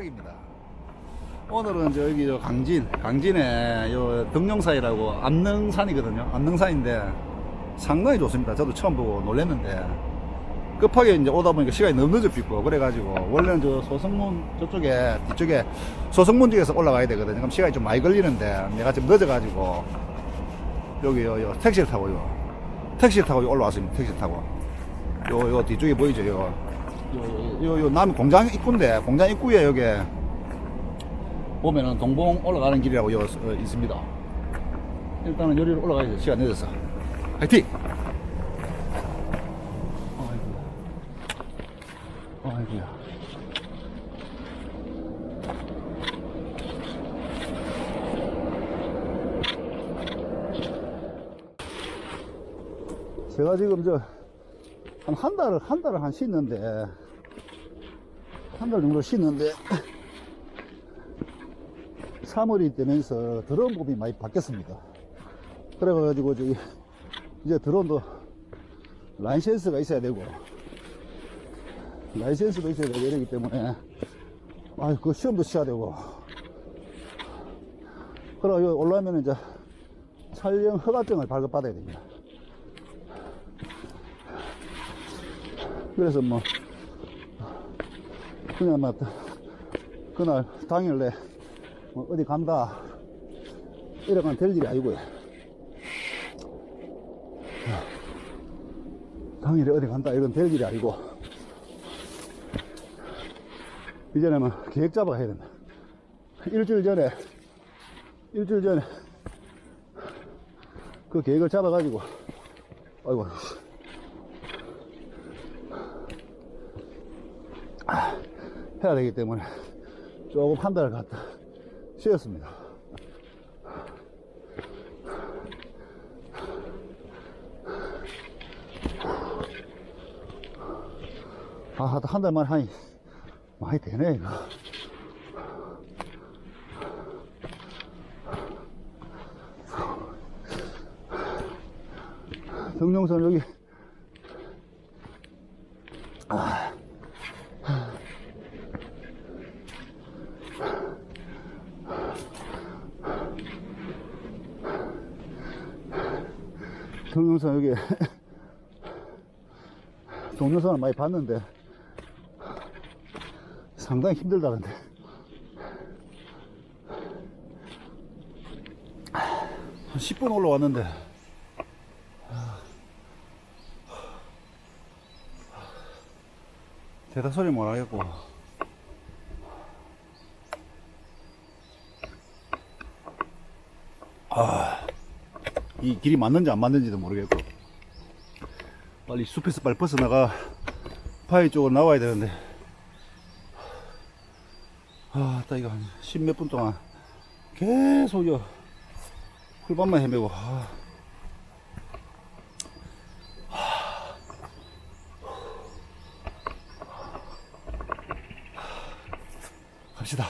사랑이 빡빡입니다. 오늘은 저기 저 강진, 강진에 요 등룡사이라고 암능산이거든요. 암능산인데 상당히 좋습니다. 저도 처음 보고 놀랐는데 급하게 이제 오다 보니까 시간이 너무 늦어빛고 그래가지고 원래는 저 소성문 저쪽에 뒤쪽에 소성문 쪽에서 올라가야 되거든요. 그럼 시간이 좀 많이 걸리는데 내가 좀 늦어가지고 여기 요, 요 택시를 타고요. 택시를 타고 올라왔습니다. 택시 타고 요 요 뒤쪽에 보이죠? 요 요, 요, 요, 남 공장 입구인데, 공장 입구에 여기 보면은 동봉 올라가는 길이라고 요, 어, 있습니다. 일단은 요리로 올라가야죠. 시간 늦었어. 화이팅! 아이고. 아이고야. 제가 지금 저, 한 한 달을, 한 달을 한 쉬는데, 한 달 정도 쉬는데, 3월이 되면서 드론 법이 많이 바뀌었습니다. 그래가지고, 저기, 이제 드론도 라이센스가 있어야 되고, 라이센스도 있어야 되고, 이러기 때문에, 아, 그 시험도 치야 되고, 그러고 올라오면 이제 촬영 허가증을 발급받아야 됩니다. 그래서 뭐 그냥 막 그날 당일에 뭐 어디 간다 이러면 될 일이 아니고요. 당일에 어디 간다 이건 될 일이 아니고 이제는 뭐 계획 잡아 해야 된다. 일주일 전에 일주일 전에 그 계획을 잡아 가지고 아이고 해야 되기 때문에 조금 한 달을 갔다 쉬었습니다. 아, 한 달만 하니 많이 되네, 이거. 등룡선 여기 여기 동영상을 많이 봤는데 상당히 힘들다는데. 한 10분 올라왔는데. 대답 소리 못 하겠고. 이 길이 맞는지 안 맞는지도 모르겠고 빨리 숲에서 빨리 벗어나가. 파이 쪽으로 나와야 되는데. 아따 이거 한 십 몇 분 동안 계속 요 풀밭만 헤매고. 아. 갑시다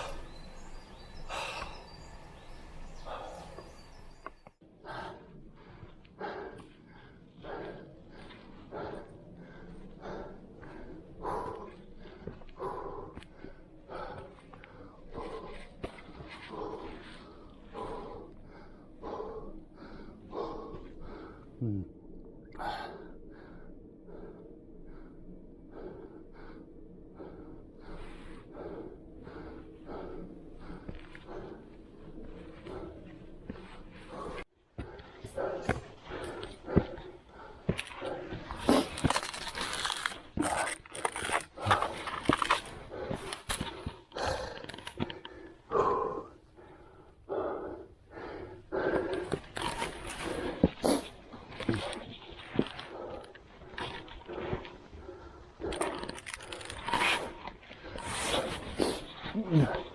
Mm.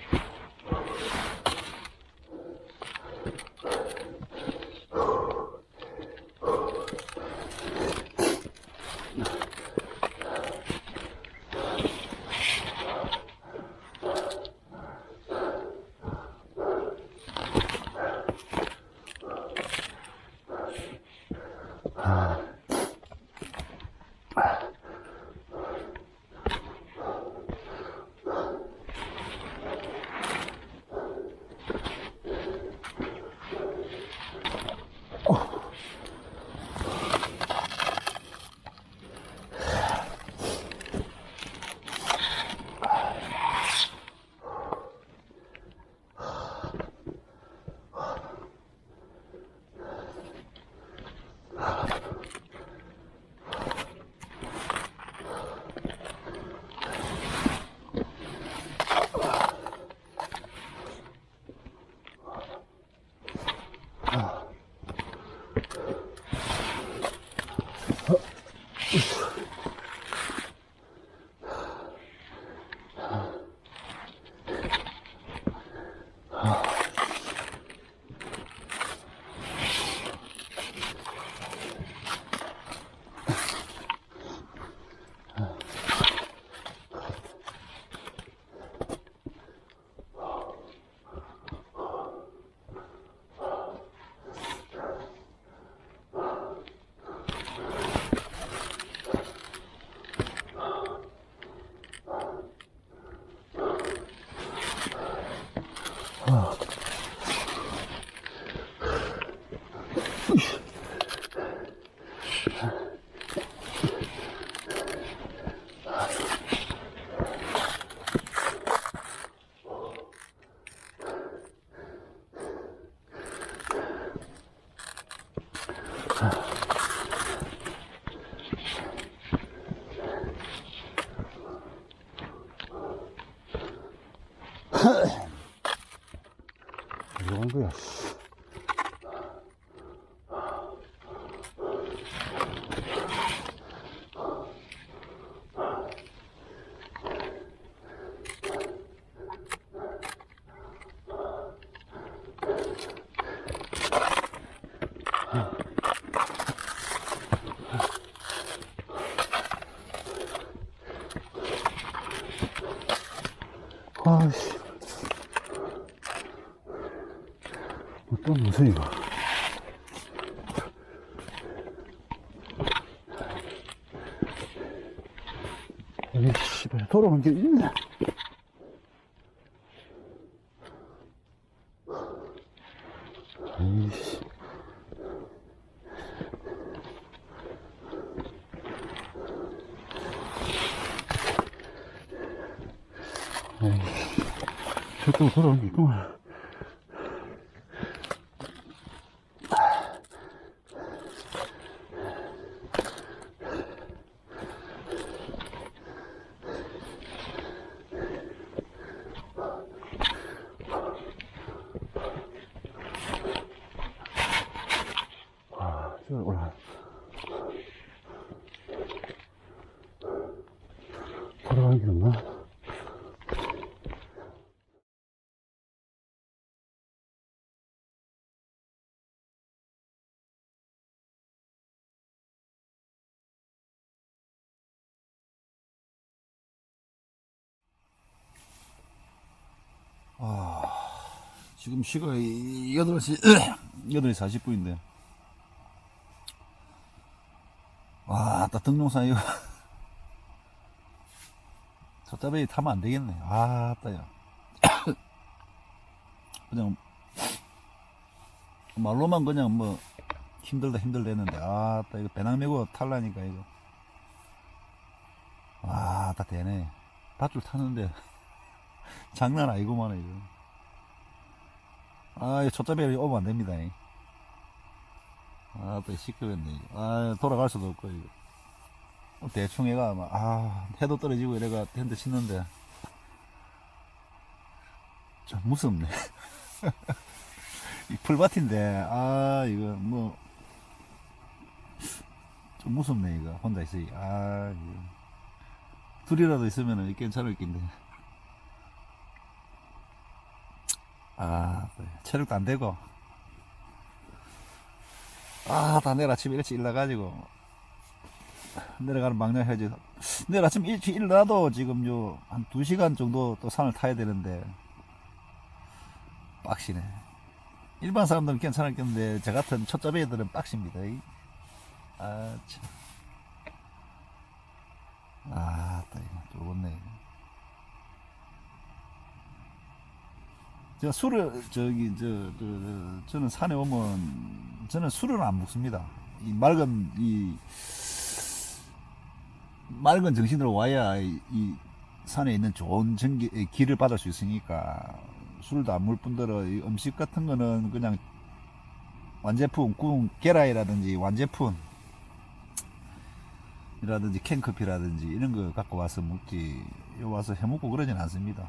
4分やし。Huh. 아씨. 어떤 무슨 이거. 여기 씨발 돌아온 게 있네. 아이씨. 저쪽 돌아온 게 있구만. 아, 저 올라. 돌아가는 길 없나? 지금 시간이 8시, 8시 40분인데. 와, 딱 등록상 이거. 저짜배기 타면 안 되겠네. 아, 따야. 그냥, 말로만 그냥 뭐, 힘들다 힘들다 했는데, 아, 따 이거 배낭 메고 탈라니까, 이거. 와, 딱 되네. 밧줄 타는데, 장난 아니구만, 이거. 아, 이 초짜배기 오면 안 됩니다. 이. 아, 또 시끄럽네. 아, 돌아갈 수도 없고, 이거. 어, 대충 얘가 막, 아, 해도 떨어지고 이래가 텐트 치는데. 좀 무섭네. 이 풀밭인데, 아, 이거 뭐, 좀 무섭네, 이거. 혼자 있으니. 아, 이거. 둘이라도 있으면은 괜찮을 낀데. 아, 네. 체력도 안 되고. 아, 다 내일 아침 일찍 일어나가지고. 내려가는 망령 해야지. 내일 아침 일찍 일어나도 지금 요, 한 2시간 정도 또 산을 타야 되는데. 빡시네. 일반 사람들은 괜찮았겠는데, 저 같은 초짜배들은 빡십니다. 이. 아, 참. 아, 또 이거 좋네. 제가 술을 저기 저, 저, 저 저는 산에 오면 저는 술을 안 먹습니다. 이 맑은 이 맑은 정신으로 와야 이, 이 산에 있는 좋은 전기 이 길을 받을 수 있으니까 술도 안 먹을 뿐더러 이 음식 같은 거는 그냥 완제품 구운 계라이라든지 완제품 이라든지 캔커피라든지 이런 거 갖고 와서 먹지 요 와서 해 먹고 그러진 않습니다.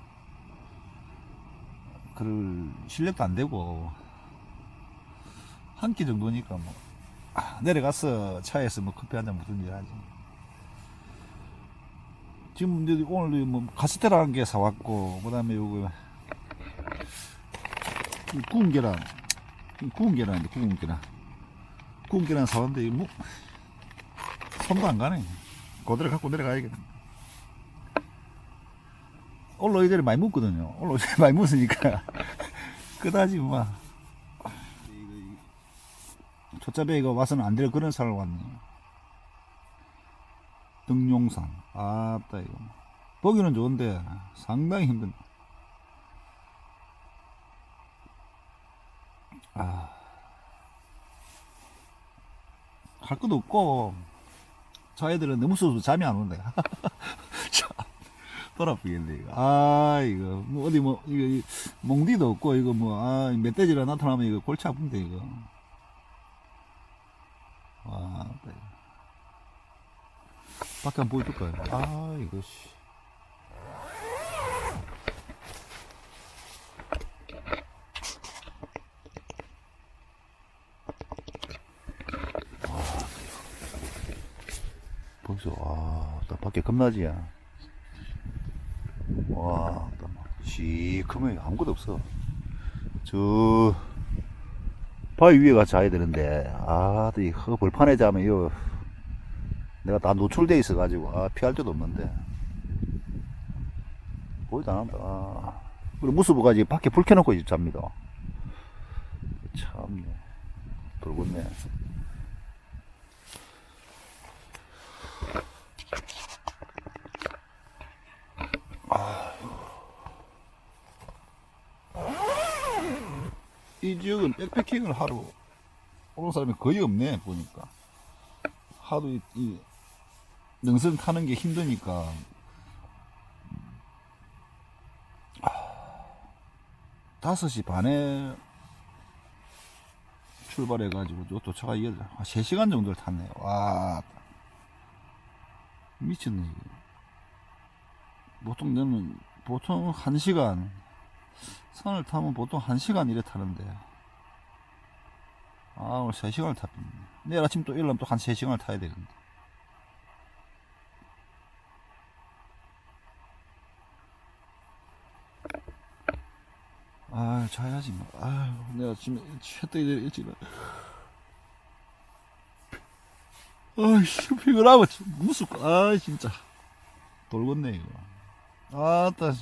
그럴 실력도 안 되고 한 끼 정도니까 뭐 아, 내려가서 차에서 뭐 커피 한 잔 먹든지 하지. 지금 이제 오늘 뭐 카스테라 한 개 사왔고 그다음에 요거 이 구운 계란 이 구운 계란인데 구운 계란 구운 계란 사왔는데 이거 뭐 손도 안 가네. 그대로 갖고 내려가야겠네. 올라오기 전에 많이 묻거든요. 올라오기 전에 많이 묻으니까. 그다지 뭐. 초짜배 이거 와서는 안 될 그런 산을 왔네. 등용산. 아따, 이거. 보기는 좋은데 상당히 힘든. 아. 할 것도 없고, 저 애들은 너무 쏘서 잠이 안 온다. 돌아보겠네 이거. 아 이거 뭐 어디 뭐 이거 이 몽디도 없고 이거 뭐아 멧돼지라 나타나면 이거 골치 아픈데 이거. 와. 네. 밖에 안 보여줄까요? 아 이거 씨. 벌써 아나 밖에 겁나지야. 와, 시커매 아무것도 없어. 저, 바위 위에 가서 자야 되는데, 아, 이 허, 벌판에 자면, 이거, 내가 다 노출돼 있어가지고, 아, 피할 데도 없는데. 보이도 안 한다. 아. 그리고 무수부가 지금 밖에 불 켜놓고 잡니다. 참네. 돌겠네. 이 지역은 백패킹을 하러 오는 사람이 거의 없네, 보니까. 하도 이, 이 능선 타는 게 힘드니까. 다섯 시 반에 출발해가지고 요 도착하기 한 3시간 정도를 탔네. 와. 미쳤네, 이게. 보통 내는, 보통 1시간, 산을 타면 보통 1시간 이래 타는데. 아, 오늘 3시간을 탔네. 내일 아침 또 일어나면 또 한 3시간을 타야 되는데. 아, 자야지, 뭐. 아유, 내가 아침에 채떡이 일찍 일어나. 아이씨, 피곤하고, 무섭고, 아 진짜. 돌겠네, 이거. 아따.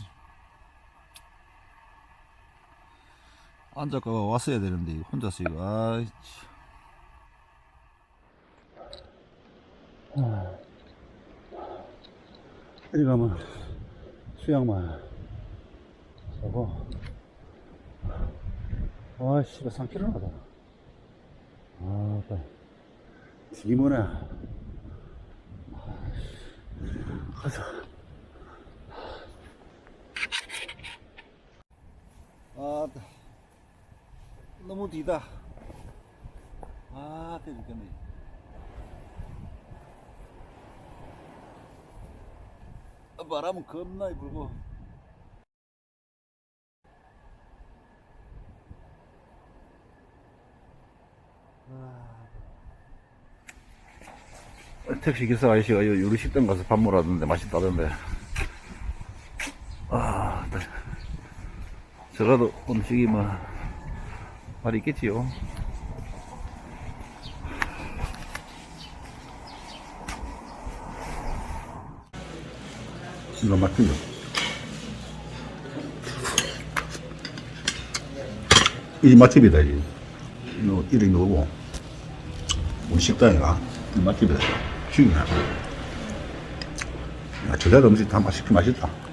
앉아가 왔어야 되는데, 혼자서 이거, 아이, 참. 이리 가면 수양만 하고, 아, 씨발, 3kg 나다. 아, 빨리. 튀기모네. 가자. 아, 너무 뒤다. 아, 때 죽겠네. 아, 바람은 겁나 불고. 택시 기사 아저씨가 요 요리 식당 가서 밥 먹으라던데 맛있다던데. 아, 네. 저라도 음식이 뭐 맛 있겠지요. 진짜 맛있네. 이 맛집이다, 이. 너, 이름이 누구고? 우리 식당이가 이 맛집이다. 죽이네. 야, 저자도 음식 다 맛있긴 맛있다.